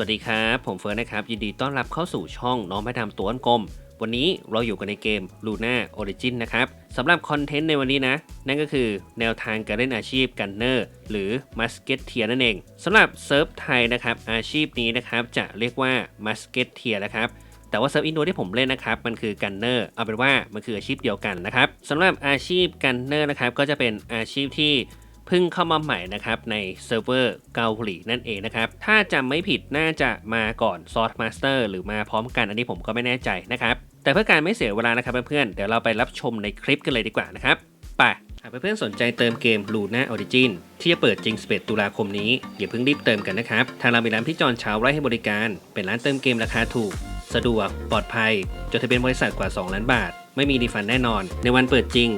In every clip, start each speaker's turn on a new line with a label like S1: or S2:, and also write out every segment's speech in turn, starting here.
S1: วัสดีครับ ผมเฟิร์สนะครับ ยินดีต้อนรับเข้าสู่ช่องน้องแม่ดำตัวอันกลม วันนี้เราอยู่กันในเกม Luna Origin นะครับสำหรับคอนเทนต์ในวันนี้นะ นั่นก็คือแนวทางการเล่นอาชีพกันเนอร์หรือ m u s k e t e e r นั่นเองสำหรับเซิร์ฟไทยนะครับอาชีพนี้นะครับจะเรียกว่า m u s k e t e e r นะครับแต่ว่าเซิร์ฟอินโดที่ผมเล่นนะครับ มันคือกันเนอร์เอาเป็นว่ามันคืออาชีพเดียวกันนะครับสำหรับอาชีพกันเนอร์นะครับก็จะเป็นอาชีพที่ พิ่งเข้ามาใหม่นะครับในเซิร์ฟเวอร์เกาหลีนั่นเองนะครับ ถ้าจำไม่ผิดน่าจะมาก่อนซอ r มาสเตอร์หรือมาพร้อมกันอันนี้ผมก็ไม่แน่ใจนะครับ แต่เพื่อการไม่เสียเวลานะครับเพื่อนๆเดี๋ยวเราไปรับชมในคลิปกันเลยดีกว่านะครับไปหากเพื่อนๆสนใจเติมเกม Luna Origin ที่จะเปิดจริง 11 ตุลาคมนี้อย่าเพิ่งรีบเติมกันนะครับ ทางเรามีร้านที่จอนเช้าไร่ให้บริการ เป็นร้านเติมเกมราคาถูก สะดวก ปลอดภัย จดทะเบียนบริษัทกว่า 2 ล้านบาท ไม่มีดีฟันแน่นอน ในวันเปิดจริง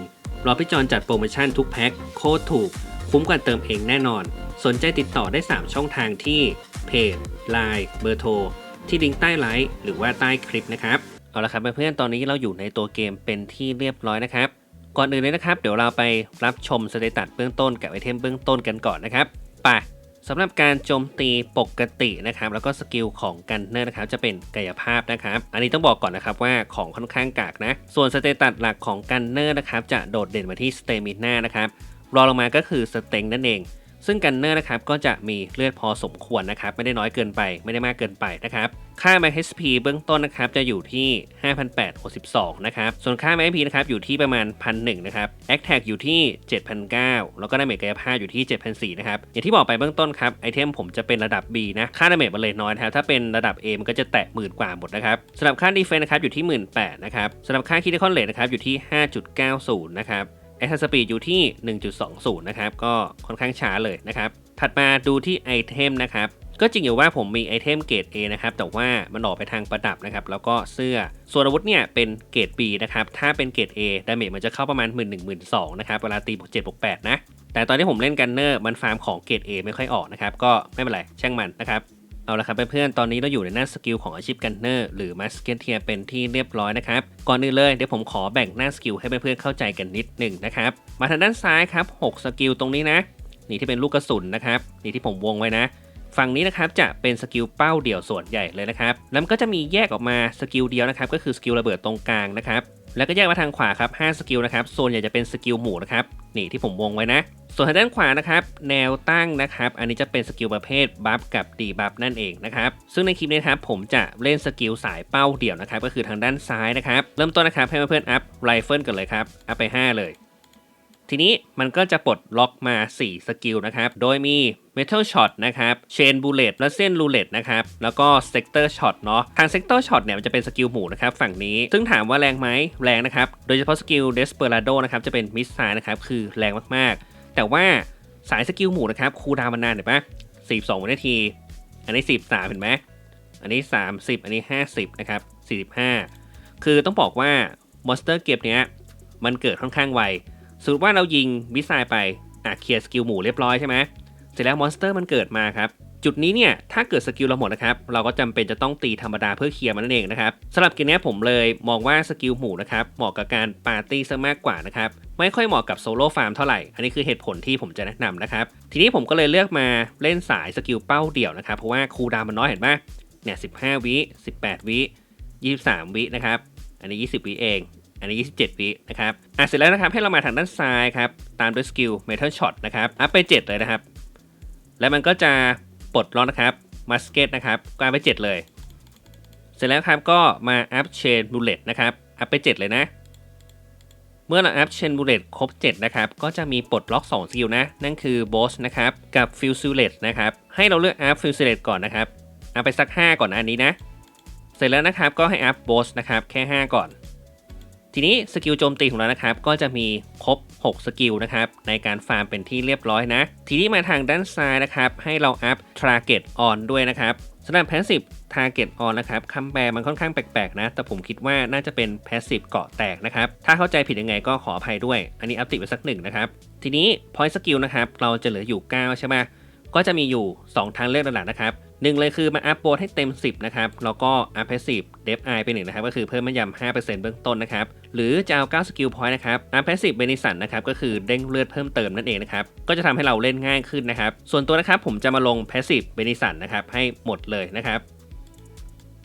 S1: รอพี่จอนจัดโปรโมชั่นทุกแพ็คโคตรถูก คุ้มกว่าเติมเองแน่นอน สนใจติดต่อได้ 3 ช่องทางที่เพจ Line เบอร์โทร ที่ลิงก์ใต้ไลฟ์หรือว่าใต้คลิปนะครับ เอาละครับเพื่อนๆตอนนี้เราอยู่ในตัวเกมเป็นที่เรียบร้อยนะครับ ก่อนอื่นเลยนะครับ เดี๋ยวเราไปรับชมสเตตัสเบื้องต้นกับไอเทมเบื้องต้นกันก่อนนะครับไปสำหรับการโจมตีปกตินะครับ แล้วก็สกิลของกันเนอร์นะครับ จะเป็นกายภาพนะครับ อันนี้ต้องบอกก่อนนะครับว่าของค่อนข้างกากนะ ส่วนสเตตัสหลักของกันเนอร์นะครับ จะโดดเด่นมาที่สเตมิน่านะครับ รองลงมาก็คือสเต็งนั่นเอง ซึ่งกันเนอร์นะครับก็จะมีเลือดพอสมควรนะครับ ไม่ได้น้อยเกินไปไม่ได้มากเกินไปนะครับ ค่า MHP เบื้องต้นนะครับจะอยู่ที่ 5,862 นะครับ ส่วนค่า MHP นะครับอยู่ที่ประมาณ 1,001 นะครับ a c t a g อยู่ที่ 7,009 แล้วก็ดาเมจกายภาพอยู่ที่ 7,004 นะครับ อย่างที่บอกไปเบื้องต้นครับไอเทมผมจะเป็นระดับ B นะ ค่าดาเมจมันเลยน้อยนะครับถ้าเป็นระดับ A มันก็จะแตะหมื่นกว่าหมดนะครับสำหรับค่า Defense นะครับอยู่ที่ 18,000นะครับสำหรับค่า Critical Rate นะครับอยู่ที่ 5.90 นะครับ แอคสปีดอยู่ที่ 1.20 นะครับ ก็ค่อนข้างช้าเลยนะครับ ถัดมาดูที่ไอเทมนะครับ ก็จริงอยู่ว่าผมมีไอเทมเกรด A นะครับ แต่ว่ามันออกไปทางประดับนะครับ แล้วก็เสื้อ ส่วนอาวุธเนี่ยเป็นเกรด B นะครับ ถ้าเป็นเกรด A ดาเมจมันจะเข้าประมาณ 1 1 1 2 0 0นะครับ เวลาตีบวก7บวก8นะ แต่ตอนที่ผมเล่นกันเนอร์มันฟาร์มของเกรด A ไม่ค่อยออกนะครับ ก็ไม่เป็นไร ช่างมันนะครับ เอาละครับเพื่อนๆ ตอนนี้เราอยู่ในหน้าสกิลของอาชีพกันเนอร์หรือมาสเกตเทียเป็นที่เรียบร้อยนะครับ ก่อนอื่นเลยเดี๋ยวผมขอแบ่งหน้าสกิลให้เพื่อนๆเข้าใจกันนิดหนึ่งนะครับ มาทางด้านซ้ายครับ 6 สกิลตรงนี้นะ นี่ที่เป็นลูกกระสุนนะครับ นี่ที่ผมวงไว้นะ ฝั่งนี้นะครับจะเป็นสกิลเป้าเดี่ยวส่วนใหญ่เลยนะครับ แล้วก็จะมีแยกออกมาสกิลเดียวนะครับก็คือสกิลระเบิดตรงกลางนะครับ แล้วก็แยกมาทางขวาครับ5สกิลนะครับส่วนใหญ่จะเป็นสกิลหมู่นะครับนี่ที่ผมวงไว้นะ ส่วนทางด้านขวานะครับแนวตั้งนะครับ อันนี้จะเป็นสกิลประเภทบัฟกับดีบัฟนั่นเองนะครับซึ่งในคลิปนี้ครับผมจะเล่นสกิลสายเป้าเดี่ยวนะครับก็คือทางด้านซ้ายนะครับเริ่มต้นนะครับให้เพื่อนๆอัพไรเฟิลกันเลยครับอัพไป 5 เลย ทีนี้มันก็จะปลดล็อกมา 4 สกิลนะครับ โดยมี Metal Shot นะครับ Chain Bullet และเส้น Roulette นะครับ แล้วก็ Sector Shot เนาะ ทาง Sector Shot เนี่ยมันจะเป็นสกิลหมู่นะครับ ฝั่งนี้ ซึ่งถามว่าแรงไหมแรงนะครับ โดยเฉพาะสกิล Desperado นะครับ จะเป็นมิสไซล์นะครับ คือแรงมากๆ แต่ว่าสายสกิลหมู่นะครับ คูลดาวน์มันนานเห็นปะ42วินาที อันนี้ 13 เห็นไหม อันนี้ 30 อันนี้ 50 นะครับ 45 คือต้องบอกว่ามอนสเตอร์เก็บเนี้ยมันเกิดค่อนข้างไว สมมติว่าเรายิงมิสไซล์ไปอะเคลียร์สกิลหมู่เรียบร้อยใช่ไหมเสร็จแล้วมอนสเตอร์มันเกิดมาครับ จุดนี้เนี่ยถ้าเกิดสกิลเราหมดนะครับ เราก็จำเป็นจะต้องตีธรรมดาเพื่อเคลียร์มันนั่นเองนะครับสำหรับเกมนี้ผมเลยมองว่าสกิลหมู่นะครับเหมาะกับการปาร์ตี้ซะมากกว่านะครับไม่ค่อยเหมาะกับโซโล่ฟาร์มเท่าไหร่ อันนี้คือเหตุผลที่ผมจะแนะนำนะครับ ทีนี้ผมก็เลยเลือกมาเล่นสายสกิลเป้าเดี่ยวนะครับเพราะว่าคูดามันน้อยเห็นปะเนี่ย15วิ 18 วิ 23 วินะครับอันนี้ 20 วิเอง อันนี้ 27 วินะครับอะเสร็จแล้วนะครับให้เรามาทางด้านซ้ายครับตามด้วยสกิล Metal Shot นะครับอัพไป 7 เลยนะครับ แล้วมันก็จะปลดล็อกนะครับมาสเก็ตนะครับก็อัพไป 7 เลย เสร็จแล้วครับก็มาอัพเชนบูเลตนะครับอัพไป 7 เลยนะ เมื่อเราอัพเชนบูเลตครบ 7 นะครับ ก็จะมีปลดล็อก2สกิลนะ นั่นคือ Boss นะครับกับ f u s i l e t นะครับให้เราเลือกอัพ f u s i l e t ก่อนนะครับอัพไปสัก 5 ก่อนอันนี้นะ เสร็จแล้วนะครับก็ให้อัพ Boss นะครับแค่ 5 ก่อน ทีนี้สกิลโจมตีของเรานะครับ ก็จะมีครบ 6 สกิลนะครับ ในการฟาร์มเป็นที่เรียบร้อยนะ ทีนี้มาทางด้านซ้ายนะครับ ให้เราอัพ Target On ด้วยนะครับสำหรับ Passive Target On นะครับคำแปลมันค่อนข้างแปลกๆนะ แต่ผมคิดว่าน่าจะเป็น Passive เกาะแตกนะครับ ถ้าเข้าใจผิดยังไงก็ขออภัยด้วย อันนี้อัพติดไปสักหนึ่งนะครับ ทีนี้ Point Skill นะครับ เราจะเหลืออยู่ 9 ใช่ไหมก็จะมีอยู่ 2 ทางเลือกหลักๆนะครับหนึ่งเลยคือมาอัพโบให้เต็ม 10 นะครับ แล้วก็อัพ Passive เดฟไอไปหนึ่งนะครับก็คือเพิ่มแม่นยำ5%เบื้องต้นนะครับหรือจะเอา9สกิลพอยต์นะครับอัพแพสซีฟเบนิสันนะครับก็คือเด้งเลือดเพิ่มเติมนั่นเองนะครับก็จะทำให้เราเล่นง่ายขึ้นนะครับส่วนตัวนะครับผมจะมาลงแพสซีฟเบนิสันนะครับให้หมดเลยนะครับ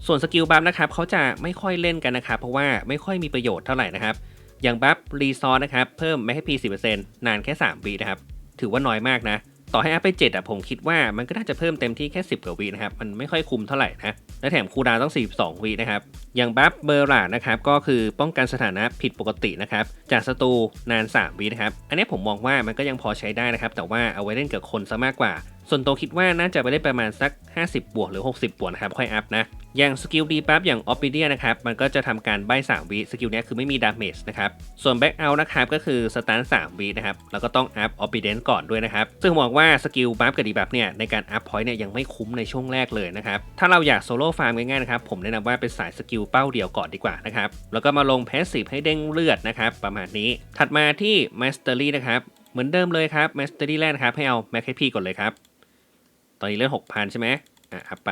S1: ส่วนสกิลบัฟนะครับเขาจะไม่ค่อยเล่นกันนะครับเพราะว่าไม่ค่อยมีประโยชน์เท่าไหร่นะครับอย่างบัฟรีซอสนะครับเพิ่มไม่ให้พี10%นานแค่3วินะครับถือว่าน้อยมากนะ ต่อให้อัพไป7อะผมคิดว่ามันก็น่าจะเพิ่มเต็มที่แค่ 10 กว่าวินะครับ มันไม่ค่อยคุ้มเท่าไหร่นะ และแถมคูดาต้อง 42 วินะครับ อย่างบัฟเบอร์ลานะครับ ก็คือป้องกันสถานะผิดปกตินะครับ จากศัตรูนาน 3 วินะครับ อันนี้ผมมองว่ามันก็ยังพอใช้ได้นะครับ แต่ว่าเอาไว้เล่นกับคนซะมากกว่า ส่วนตัวคิดว่าน่าจะไปเล่นประมาณสัก 50 บวกหรือ 60 บวกนะครับ ค่อยอัพนะ อย่างสกิลดีปั๊บอย่างออฟฟิเดียนะครับ มันก็จะทำการใบ้3วิสกิลนี้คือไม่มีดาเมจนะครับ ส่วนแบ็กเอาท์นะครับ ก็คือสตาร์ท3วินะครับ แล้วก็ต้องอัพออฟฟิเดนก่อนด้วยนะครับ ซึ่งมบอกว่าสกิลบัฟกับดีบัฟเนี่ยในการอัพพอยต์เนี่ยยังไม่คุ้มในช่วงแรกเลยนะครับ ถ้าเราอยากโซโล่ฟาร์มง่ายๆนะครับผมแนะนำว่าเป็นสายสกิลเป้าเดียวก่อนดีกว่านะครับแล้วก็มาลงแพสซีฟให้เด้งเลือดนะครับประมาณนี้ ถัดมาที่ Mastery นะครับเหมือนเดิมเลยครับ Mastery แรกนะครับให้เอา Mac HP ก่อนเลยครับ ตอนนี้เลือด6,000ใช่ไหมอะอัพไป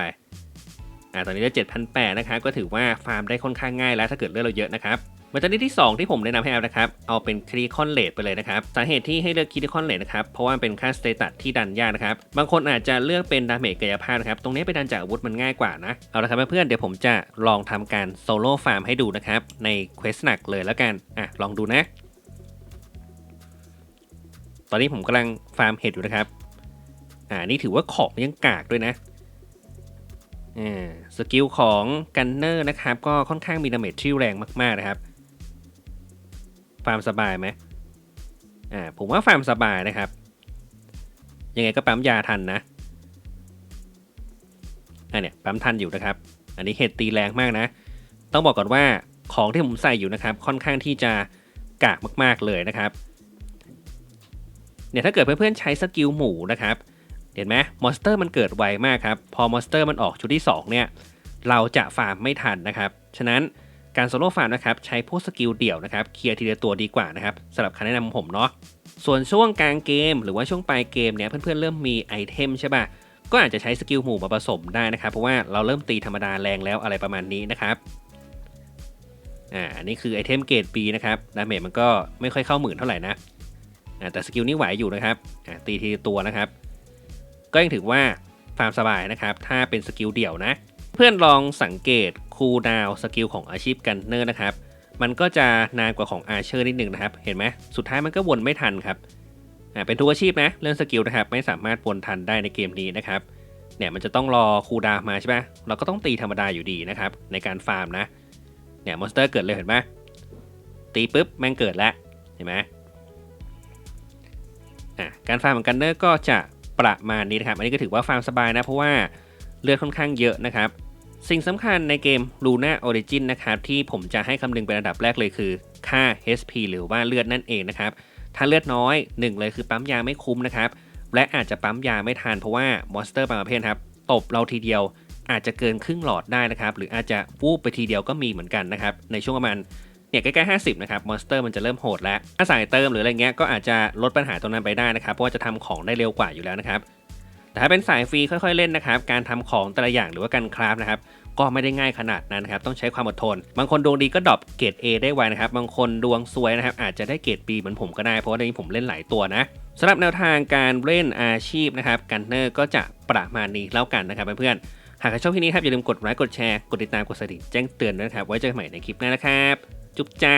S1: อ่าตอนนี้เลือด7,800นะครับก็ถือว่าฟาร์มได้ค่อนข้างง่ายแล้วถ้าเกิดเลือดเราเยอะนะครับมาจากที่ 2 ที่ผมแนะนำให้เอานะครับ เอาเป็นครีคอนเลดไปเลยนะครับ สาเหตุที่ให้เลือกครีคอนเลดนะครับ เพราะว่าเป็นค่าสเตตัสที่ดันยากนะครับ บางคนอาจจะเลือกเป็นดาเมจกายภาพนะครับ ตรงนี้ไปดันจากอาวุธมันง่ายกว่านะ เอาละครับเพื่อนเดี๋ยวผมจะลองทำการโซโล่ฟาร์มให้ดูนะครับ ในเควสหนักเลยแล้วกัน อะ ลองดูนะ ตอนนี้ผมกำลังฟาร์มเห็ดอยู่นะครับ อ่านี่ถือว่าของยังกากด้วยนะอ่าสกิลของกันเนอร์นะครับ ก็ค่อนข้างมีดาเมจที่แรงมาก ๆ นะครับฟาร์มสบายไหมอ่าผมว่าฟาร์มสบายนะครับ ยังไงก็ปั๊มยาทันนะอ่าเนี่ยปั๊มทันอยู่นะครับ อันนี้เห็ดตีแรงมากนะ ต้องบอกก่อนว่าของที่ผมใส่อยู่นะครับ ค่อนข้างที่จะกากมาก ๆเลยนะครับเนี่ยถ้าเกิดเพื่อนๆใช้สกิลหมูนะครับ เห็นไหมมอนสเตอร์มันเกิดไวมากครับ พอมอนสเตอร์มันออกชุดที่ 2 เนี่ย เราจะฟาร์มไม่ทันนะครับ ฉะนั้นการโซโล่ฟาร์มนะครับใช้พวกสกิลเดี่ยวนะครับเคลียร์ทีละตัวดีกว่านะครับสำหรับคำแนะนำของผมเนาะส่วนช่วงกลางเกม หรือว่าช่วงปลายเกมเนี่ยเพื่อนๆเริ่มมีไอเทมใช่ป่ะก็อาจจะใช้สกิลหมู่มาผสมได้นะครับ เพราะว่าเราเริ่มตีธรรมดาแรงแล้วอะไรประมาณนี้นะครับอ่าอันนี้คือไอเทมเกรด B นะครับดาเมจมันก็ไม่ค่อยเข้าหมื่นเท่าไหร่นะอ่าแต่สกิลนี้ไหวอยู่นะครับอ่าตีทีละตัวนะครับ ก็ยังถือว่าฟาร์มสบายนะครับ ถ้าเป็นสกิลเดี่ยวนะ เพื่อนลองสังเกตคูลดาวสกิลของอาชีพกันเนอร์นะครับ มันก็จะนานกว่าของอาเชอร์นิดหนึ่งนะครับ เห็นไหมสุดท้ายมันก็วนไม่ทันครับอ่าเป็นทุกอาชีพนะ เรื่องสกิลนะครับไม่สามารถวนทันได้ในเกมนี้นะครับเนี่ยมันจะต้องรอคูลดาวมาใช่ไหมเราก็ต้องตีธรรมดาอยู่ดีนะครับ ในการฟาร์มนะเนี่ยมอนสเตอร์เกิดเลยเห็นไหมตีปุ๊บแม่งเกิดแล้วเห็นไหมอะการฟาร์มของกันเนอร์ก็จะ ประมาณนี้นะครับ อันนี้ก็ถือว่าฟาร์มสบายนะ เพราะว่าเลือดค่อนข้างเยอะนะครับ สิ่งสำคัญในเกม Luna Origin นะครับที่ผมจะให้คำนึงเป็นอันดับแรกเลยคือ ค่า HP หรือว่าเลือดนั่นเองนะครับ ถ้าเลือดน้อยหนึ่งเลยคือปั๊มยาไม่คุ้มนะครับ และอาจจะปั๊มยาไม่ทันเพราะว่ามอนสเตอร์บางประเภทครับตบเราทีเดียวอาจจะเกินครึ่งหลอดได้นะครับ หรืออาจจะวูบไปทีเดียวก็มีเหมือนกันนะครับ ในช่วงประมาณ เนี่ยใกล้ๆ50นะครับมอนสเตอร์มันจะเริ่มโหดแล้ว ถ้าสายเติมหรืออะไรเงี้ยก็อาจจะลดปัญหาตรงนั้นไปได้นะครับ เพราะว่าจะทำของได้เร็วกว่าอยู่แล้วนะครับแต่ถ้าเป็นสายฟรีค่อย ๆเล่นนะครับ การทำของแต่ละอย่างหรือว่าการคราฟนะครับก็ไม่ได้ง่ายขนาดนั้นนะครับ ต้องใช้ความอดทน บางคนดวงดีก็ดรอปเกรด A ได้ไวนะครับ บางคนดวงซวยนะครับ อาจจะได้เกรด B เหมือนผมก็ได้ เพราะว่าในนี้ผมเล่นหลายตัวนะสำหรับแนวทางการเล่นอาชีพนะครับ กันเนอร์ก็จะประมาณนี้แล้วกันนะครับเพื่อนๆ หากใครชอบที่นี้ครับอย่าลืมกดไลค์ กดแชร์ กดติดตาม กดสั่นแจ้งเตือนด้วยนะครับ ไว้เจอกันใหม่ในคลิปหน้านะครับ จุ๊บจ้า